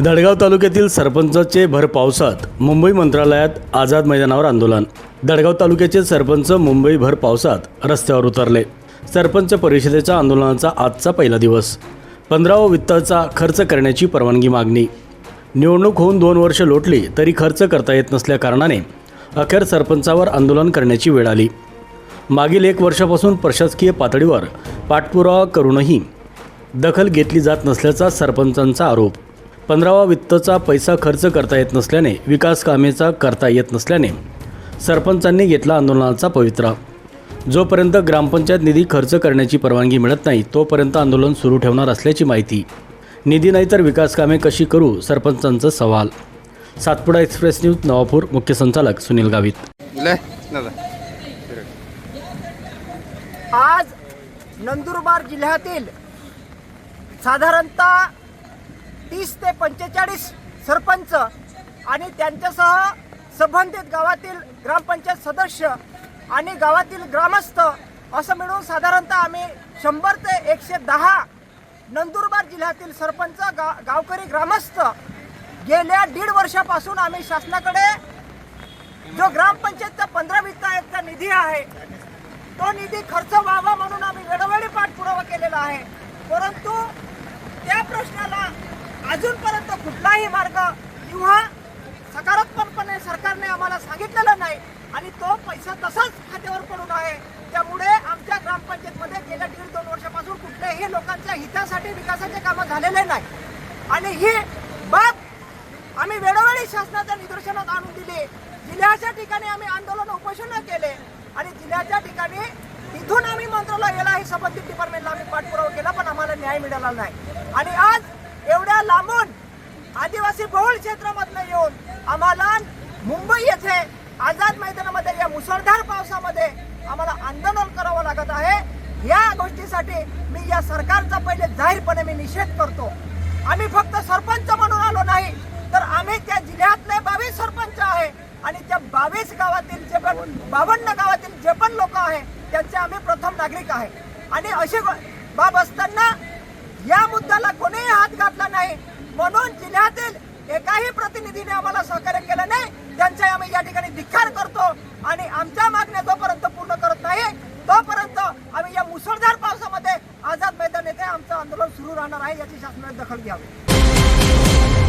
दडगाव तालुक्यातील सरपंचाचे भर पावसात मुंबई मंत्रालयात आझाद मैदानावर आंदोलन. दडगाव तालुक्याचे सरपंच मुंबई भर पावसात रस्त्यावर उतरले. सरपंच परिषदेच्या आंदोलनाचा आजचा पहिला दिवस. पंधरावा वित्ताचा खर्च करण्याची परवानगी मागणी. निवडणूक होऊन दोन वर्ष लोटली तरी खर्च करता येत नसल्याकारणाने अखेर सरपंचावर आंदोलन करण्याची वेळ आली. मागील एक वर्षापासून प्रशासकीय पातळीवर पाठपुरावा करूनही दखल घेतली जात नसल्याचा सरपंचांचा आरोप. पंधरावा वित्तचा पैसा खर्च करता येत नसल्याने विकास कामेचा करता येत नसल्याने सरपंचांनी घेतला आंदोलनाचा पवित्रा. जोपर्यंत ग्रामपंचायत निधी खर्च करण्याची परवानगी मिळत नाही तोपर्यंत आंदोलन सुरू ठेवणार असल्याची माहिती. निधी नाही तर विकास कामे कशी करू सरपंचांचा सवाल. सातपुडा एक्सप्रेस न्यूज नवापूर मुख्य संचालक सुनील गावित. आज नंदुरबार जिल्ह्यातील साधारणतः तीस ते पंचेचाळीस सरपंच आणि त्यांच्यासह संबंधित गावातील ग्रामपंचायत सदस्य आणि गावातील ग्रामस्थ असं मिळून साधारणतः आम्ही शंभर ते एकशे दहा नंदुरबार जिल्ह्यातील सरपंच गा गावकरी ग्रामस्थ गेल्या दीड वर्षापासून आम्ही शासनाकडे जो ग्रामपंचायतचा पंधरा वित्त आयोगचा निधी आहे तो निधी खर्च व्हावा म्हणून आम्ही वेळोवेळी पाठपुरावा केलेला आहे. परंतु त्या प्रश्नाला अजूनपर्यंत कुठलाही मार्ग किंवा सकारात्मकपणे सरकारने आम्हाला सांगितलेलं नाही आणि तो पैसा तसाच खात्यावर पडून आहे. त्यामुळे आमच्या ग्रामपंचायतमध्ये गेल्या दीड दोन वर्षापासून कुठल्याही लोकांच्या हितासाठी विकासाचे कामं झालेले नाही. आणि ही बाब आम्ही वेळोवेळी शासनाच्या निदर्शनात आणून दिली. जिल्ह्याच्या ठिकाणी आम्ही आंदोलन उपोषण केले आणि जिल्ह्याच्या ठिकाणी तिथून आम्ही मंत्रालयाला हे संबंधित डिपार्टमेंटला आम्ही पाठपुरावा केला पण आम्हाला न्याय मिळाला नाही. आणि आज आदिवासी बहुल क्षेत्रामधनं येऊन आम्हाला मुंबई येथे आझाद मैदानामध्ये या मुसळधार पावसामध्ये आम्हाला आंदोलन करावं लागत आहे. या गोष्टीसाठी मी या सरकारचा पहिले जाहीरपणे मी निषेध करतो. आम्ही फक्त सरपंच म्हणून आलो नाही तर आम्ही त्या जिल्ह्यातले बावीस सरपंच आहे आणि त्या बावीस गावातील जे पण बावन्न गावातील जे पण लोक आहे त्यांचे आम्ही प्रथम नागरिक आहे. आणि अशी बाब असताना या मुद्द्याला कोणीही हात घातला नाही. म्हणून जिल्ह्यातील एकाही प्रतिनिधीने आम्हाला सहकार्य केलं नाही. त्यांचे आम्ही या ठिकाणी धिक्कार करतो आणि आमच्या मागण्या जोपर्यंत पूर्ण करत नाही तोपर्यंत आम्ही या मुसळधार पावसामध्ये आझाद मैदान येथे आमचं आंदोलन सुरू राहणार आहे याची शासनाने दखल घ्यावी.